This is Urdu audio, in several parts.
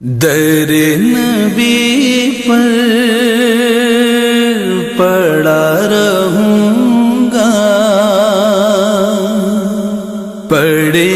در نبی پر پڑا رہوں گا پڑے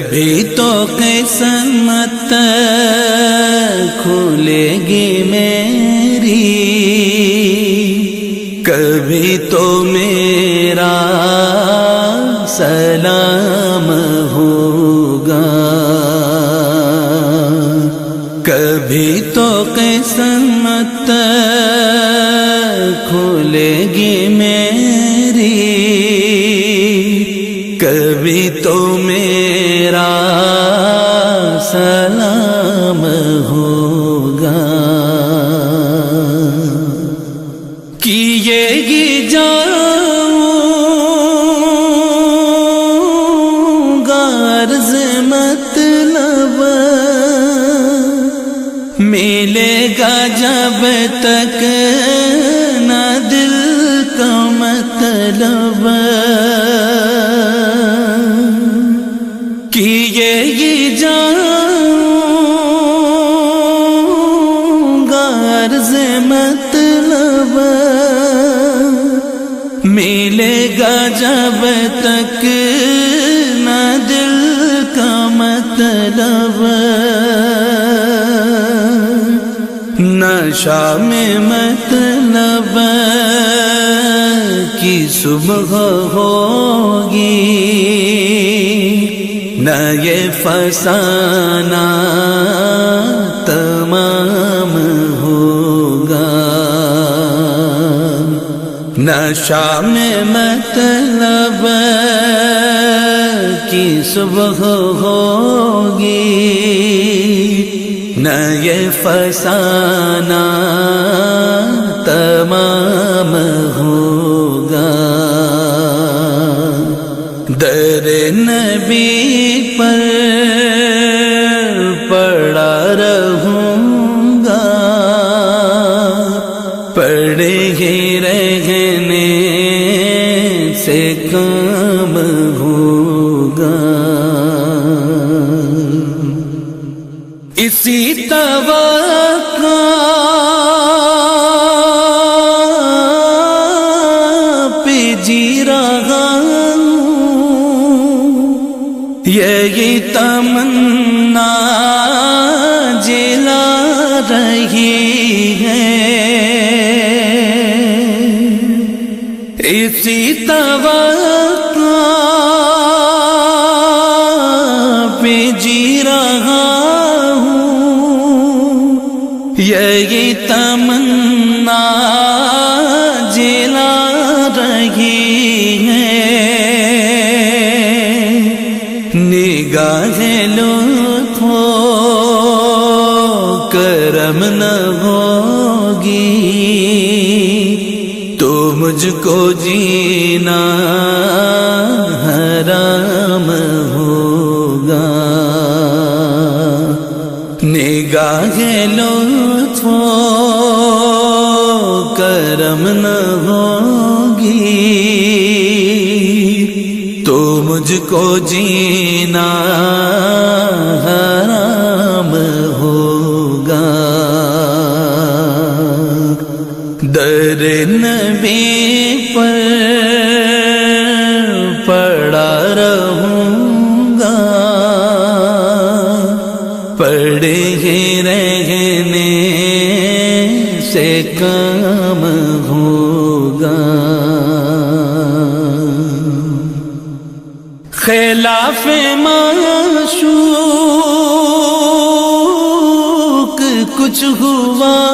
کبھی تو قسمت کھلے گی میری۔ کبھی تو میرا سلام ہوگا۔ کبھی تو قسمت کھلے گی میری۔ کبھی تو مطلب کیے گی جاؤں غرض مطلب ملے گا جب تک نہ دل کا مطلب نشا میں مطلب صبح ہوگی نہ یہ فسانہ تمام ہوگا۔ نشا میں مطلب کی صبح ہوگی نہ یہ فسانہ تمام نبی پر پڑا رہوں گا۔ پڑے ہی رہنے سے کام ہوگا۔ اسی توقع یہی تمنا جلا رہی ہے۔ اسی طرح پہ جی رہا ہوگی۔ تو مجھ کو جینا حرام ہوگا۔ نگاہ لطف کرم نہ ہوگی۔ تو مجھ کو جینا نبی پر پڑا رہوں گا پڑے ہی رہنے سے کام ہوگا۔ خلاف معشوق کچھ ہوا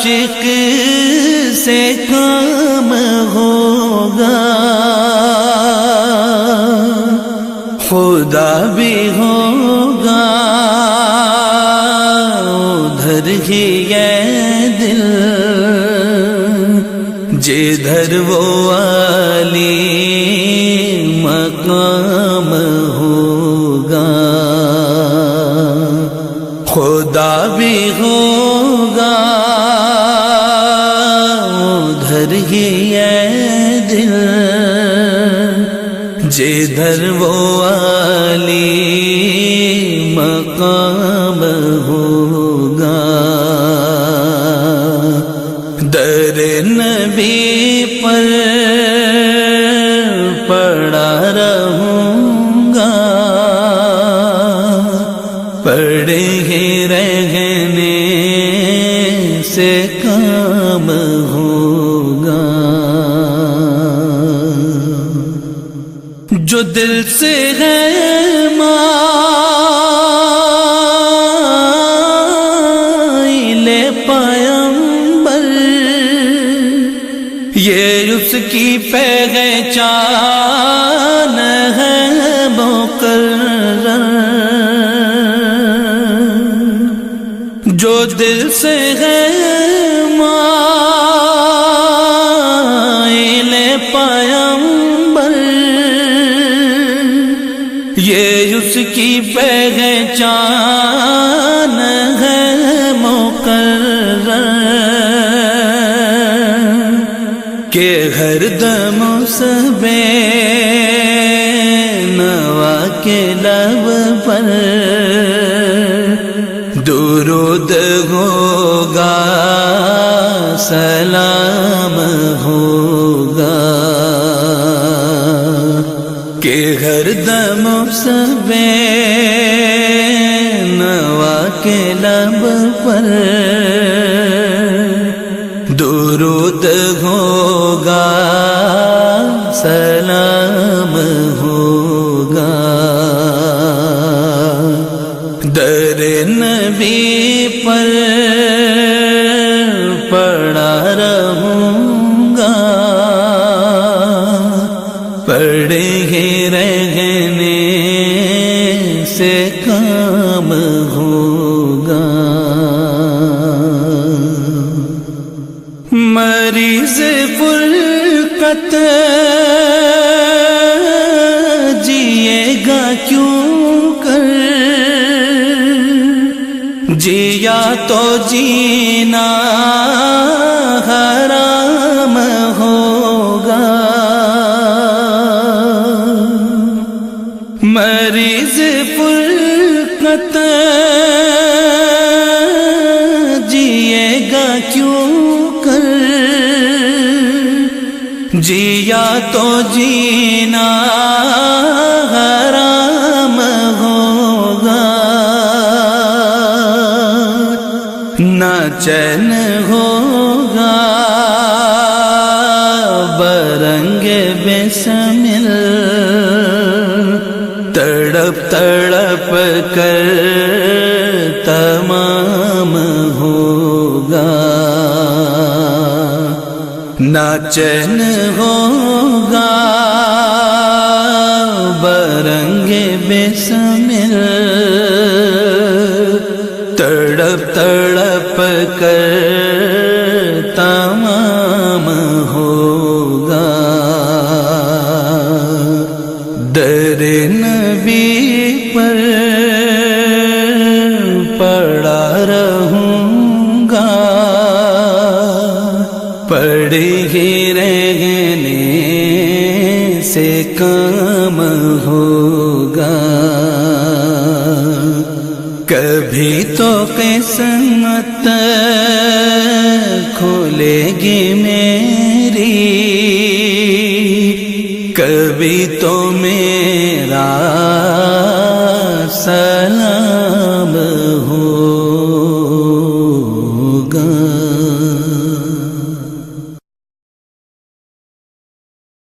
عاشق سے کام ہوگا۔ خدا بھی ہوگا۔ ادھر ہی یہ دل۔ جدھر وہ والی مقام خدا بھی ہوگا ادھر ہی یہ دل۔ جدھر وہ والی مقام ہوگا۔ در نبی جو دل سے ہے لے پیمبر یہ اس کی پہچان ہے مقرر۔ جو دل سے ہے کہ ہر دم سبے نوا کے لب پر درود ہوگا، سلام ہوگا۔ کہ ہر دم سبے نوا کے لب پر درود ہوگا سلام ہوگا۔ در نبی پر پڑا رہوں گا۔ پڑے ہی رہنے سے جیا تو جینا حرام ہوگا۔ مریض فرقت جیے گا کیوں کر؟ جیا تو جینا چین ہوگا، برنگ بسمل تڑپ تڑپ کر تمام ہوگا۔ ناچن ہوگا، برنگ بسمل تڑپ تڑپ کر گی میری کبھی تو میرا